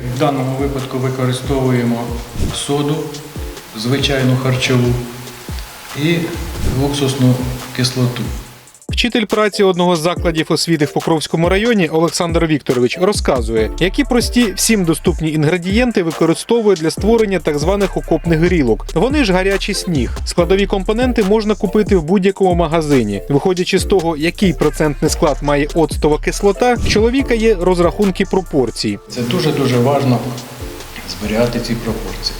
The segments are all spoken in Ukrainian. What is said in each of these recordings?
В даному випадку використовуємо соду, звичайну харчову і уксусну кислоту. Вчитель праці одного з закладів освіти в Покровському районі Олександр Вікторович розказує, які прості всім доступні інгредієнти використовує для створення так званих окопних грілок. Вони ж гарячий сніг. Складові компоненти можна купити в будь-якому магазині. Виходячи з того, який процентний склад має оцтова кислота, чоловіка є розрахунки пропорцій. Це дуже-дуже важливо зберігати ці пропорції.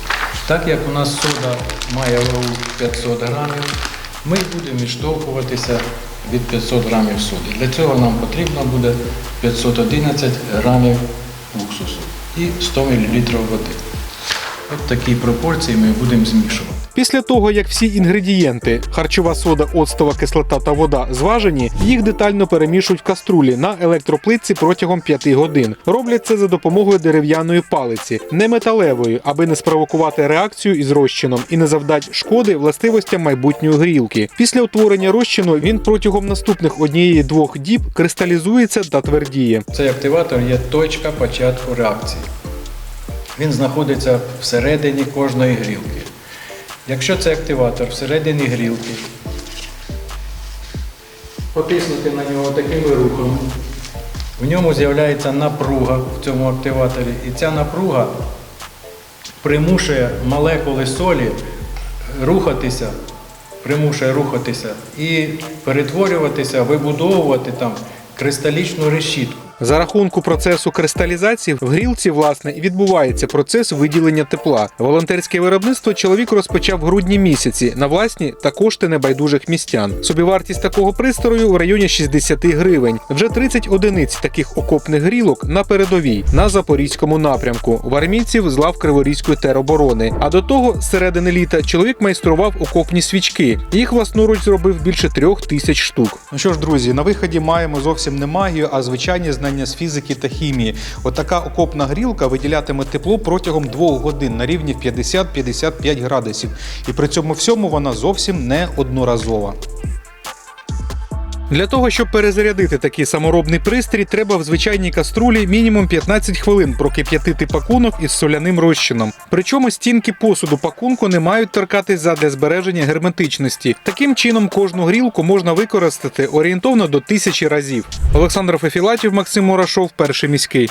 Так як у нас сода має вагу 500 грамів, ми будемо відштовхуватися від 500 грамів соди. Для цього нам потрібно буде 511 грамів уксусу і 100 мл води. От такі пропорції ми будемо змішувати. Після того, як всі інгредієнти харчова сода, оцтова кислота та вода зважені, їх детально перемішують в каструлі на електроплитці протягом 5 годин. Роблять це за допомогою дерев'яної палиці, не металевої, аби не спровокувати реакцію із розчином і не завдати шкоди властивостям майбутньої грілки. Після утворення розчину він протягом наступних однієї-двох діб кристалізується та твердіє. Цей активатор є точка початку реакції. Він знаходиться всередині кожної грілки. Якщо це активатор всередині грілки, потиснути на нього такими рухами, в ньому з'являється напруга в цьому активаторі, і ця напруга примушує молекули солі рухатися, примушує рухатися і перетворюватися, вибудовувати там кристалічну решітку. За рахунку процесу кристалізації в грілці власне і відбувається процес виділення тепла. Волонтерське виробництво чоловік розпочав в грудні місяці на власні та кошти небайдужих містян. Собівартість такого пристрою в районі 60 гривень. Вже 30 одиниць таких окопних грілок на передовій на запорізькому напрямку в армійців з лав Криворізької тероборони. А до того з середини літа чоловік майстрував окопні свічки. Їх власноруч зробив більше трьох тисяч штук. Ну що ж, друзі, на виході маємо зовсім не магію, а звичайні знання з фізики та хімії. Отака окопна грілка виділятиме тепло протягом двох годин на рівні 50-55 градусів. І при цьому всьому вона зовсім не одноразова. Для того, щоб перезарядити такий саморобний пристрій, треба в звичайній каструлі мінімум 15 хвилин прокип'ятити пакунок із соляним розчином. Причому стінки посуду пакунку не мають торкатись задля збереження герметичності. Таким чином кожну грілку можна використати орієнтовно до тисячі разів. Олександр Фефілатів, Максим Мурашов, перший міський.